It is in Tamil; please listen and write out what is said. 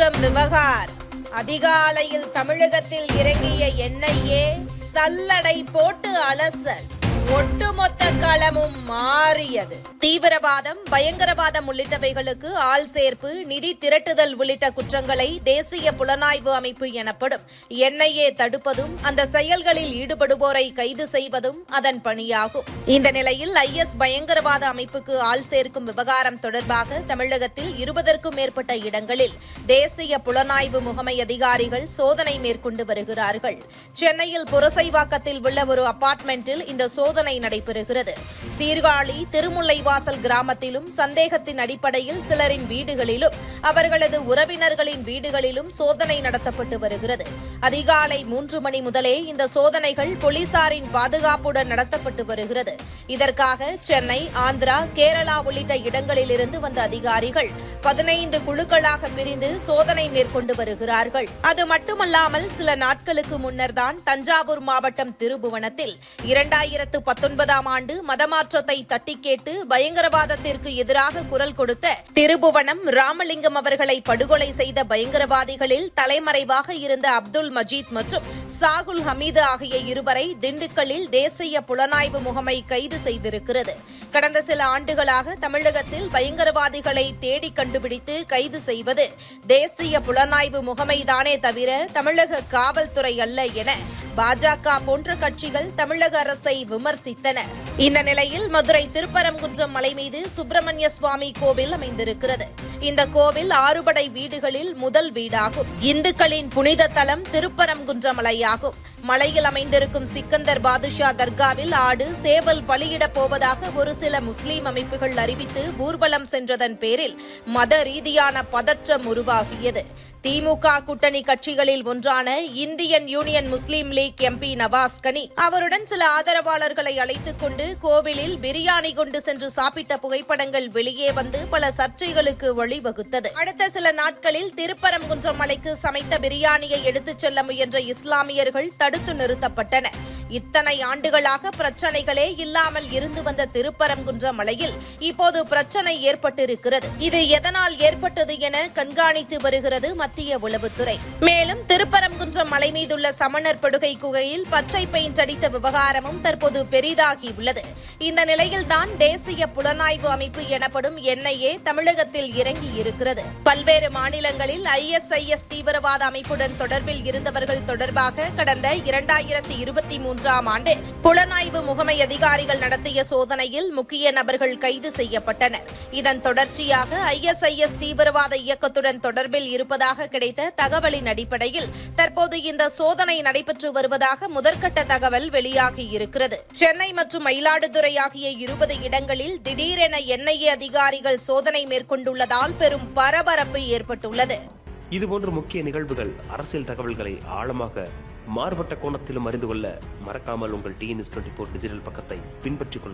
திருப்பரங்குன்றம் விவகார். அதிகாலையில் தமிழகத்தில் இறங்கிய என்ஐஏ சல்லடை போட்டு அலசல். ஒட்டுமொத்த களமும் மாறியது. தீவிரவாதம் பயங்கரவாதம் உள்ளிட்டவைகளுக்கு ஆள் சேர்ப்பு நிதி திரட்டுதல் உள்ளிட்ட குற்றங்களை தேசிய புலனாய்வு அமைப்பு எனப்படும் என்ஐஏ தடுப்பதும் அந்த செயல்களில் ஈடுபடுவோரை கைது செய்வதும் அதன் பணியாகும். இந்த நிலையில் ஐஎஸ் பயங்கரவாத அமைப்புக்கு ஆள் சேர்க்கும் விவகாரம் தொடர்பாக தமிழகத்தில் இருபதற்கும் மேற்பட்ட இடங்களில் தேசிய புலனாய்வு முகமை அதிகாரிகள் சோதனை மேற்கொண்டு வருகிறார்கள். சென்னையில் புரசைவாக்கத்தில் உள்ள ஒரு அபார்ட்மெண்டில் இந்த சோதனை சோதனை நடைபெறுகிறது. சீர்காழி திருமுல்லைவாசல் கிராமத்திலும் சந்தேகத்தின் அடிப்படையில் சிலரின் வீடுகளிலும் அவர்களது உறவினர்களின் வீடுகளிலும் சோதனை நடத்தப்பட்டு வருகிறது. அதிகாலை மூன்று மணி முதலே இந்த சோதனைகள் போலீசாரின் பாதுகாப்புடன் நடத்தப்பட்டு வருகிறது. இதற்காக சென்னை ஆந்திரா கேரளா உள்ளிட்ட இடங்களிலிருந்து வந்த அதிகாரிகள் பதினைந்து குழுக்களாக பிரிந்து சோதனை மேற்கொண்டு வருகிறார்கள். அது மட்டுமல்லாமல் சில நாட்களுக்கு முன்னர் தான் தஞ்சாவூர் மாவட்டம் திருபுவனத்தில் இரண்டாயிரத்து பத்தொன்பதாம் ஆண்டு மதமாற்றத்தை தட்டி கேட்டு பயங்கரவாதத்திற்கு எதிராக குரல் கொடுத்த திருபுவனம் ராமலிங்கம் அவர்களை படுகொலை செய்த பயங்கரவாதிகளில் தலைமறைவாக இருந்த அப்துல் மஜீத் மற்றும் சாகுல் ஹமீது ஆகிய இருவரை திண்டுக்கல்லில் தேசிய புலனாய்வு முகமை கைது செய்திருக்கிறது. கடந்த சில ஆண்டுகளாக தமிழகத்தில் பயங்கரவாதிகளை தேடி கண்டுபிடித்து கைது செய்வது தேசிய புலனாய்வு முகமைதானே தவிர தமிழக காவல்துறை அல்ல என பாஜக போன்ற கட்சிகள் தமிழக அரசை விமர்சித்தன. இந்த நிலையில் மதுரை திருப்பரங்குன்றம் மலை மீது சுப்பிரமணிய சுவாமி கோவில் அமைந்திருக்கிறது. இந்த கோவில் ஆறுபடை வீடுகளில் முதல் வீடாகும். இந்துக்களின் புனித தலம் திருப்பரங்குன்ற மலையாகும். மலையில் அமைந்திருக்கும் சிக்கந்தர் பாதுஷா தர்காவில் ஆடு சேவல் பலியிடப் போவதாக ஒரு சில முஸ்லீம் அமைப்புகள் அறிவித்து ஊர்வலம் சென்றதன் பேரில் மத ரீதியான பதற்றம் உருவாகியது. திமுக கூட்டணி கட்சிகளில் ஒன்றான Indian Union Muslim League MP Nawaz Kani அவருடன் சில ஆதரவாளர்களை அழைத்துக் கொண்டு கோவிலில் பிரியாணி கொண்டு சென்று சாப்பிட்ட புகைப்படங்கள் வெளியே வந்து பல சர்ச்சைகளுக்கு வழிவகுத்தது. அடுத்த சில நாட்களில் திருப்பரங்குன்றம் மலைக்கு சமைத்த பிரியாணியை எடுத்துச் செல்ல முயன்ற இஸ்லாமியர்கள் தடுத்து நிறுத்தப்பட்டனர். இத்தனை ஆண்டுகளாக பிரச்சனைகளே இல்லாமல் இருந்து வந்த திருப்பரங்குன்ற மலையில் இப்போது பிரச்சனை ஏற்பட்டிருக்கிறது. இது எதனால் ஏற்பட்டது என கண்காணித்து வருகிறது மத்திய உளவுத்துறை. மேலும் திருப்பரங்குன்றம் மலை மீதுள்ள சமணர் படுகை குகையில் பச்சை பெயிண்ட் அடித்த விவகாரமும் தற்போது பெரிதாகி உள்ளது. இந்த நிலையில்தான் தேசிய புலனாய்வு அமைப்பு எனப்படும் என்ஐஏ தமிழகத்தில் இறங்கி இருக்கிறது. பல்வேறு மாநிலங்களில் ஐஎஸ்ஐஎஸ் தீவிரவாத அமைப்புடன் தொடர்பில் இருந்தவர்கள் தொடர்பாக கடந்த இரண்டாயிரத்தி இருபத்தி மூன்றாம் ஆண்டு புலனாய்வு முகமை அதிகாரிகள் நடத்திய சோதனையில் முக்கிய நபர்கள் கைது செய்யப்பட்டனர். இதன் தொடர்ச்சியாக ஐஎஸ்ஐஎஸ் தீவிரவாத இயக்கத்துடன் தொடர்பில் இருப்பதாக கிடைத்த தகவலின் அடிப்படையில் தற்போது இந்த சோதனை நடைபெற்று வருவதாக முதற்கட்ட தகவல் வெளியாகியிருக்கிறது சென்னை மற்றும் மயிலாடுதுறை ஆகிய இருபது இடங்களில் திடீரென என்ஐஏ அதிகாரிகள் சோதனை மேற்கொண்டுள்ளதால் பெரும் பரபரப்பு ஏற்பட்டுள்ளது. இதுபோன்ற முக்கிய நிகழ்வுகள் அரசியல் தகவல்களை ஆழமாக மாறுபட்ட கோணத்திலும் அறிந்து கொள்ள மறக்காமல் உங்கள் டிஎன்எஸ் டுவெண்ட்டி ஃபோர் டிஜிட்டல் பக்கத்தை பின்பற்றிக் கொள்ள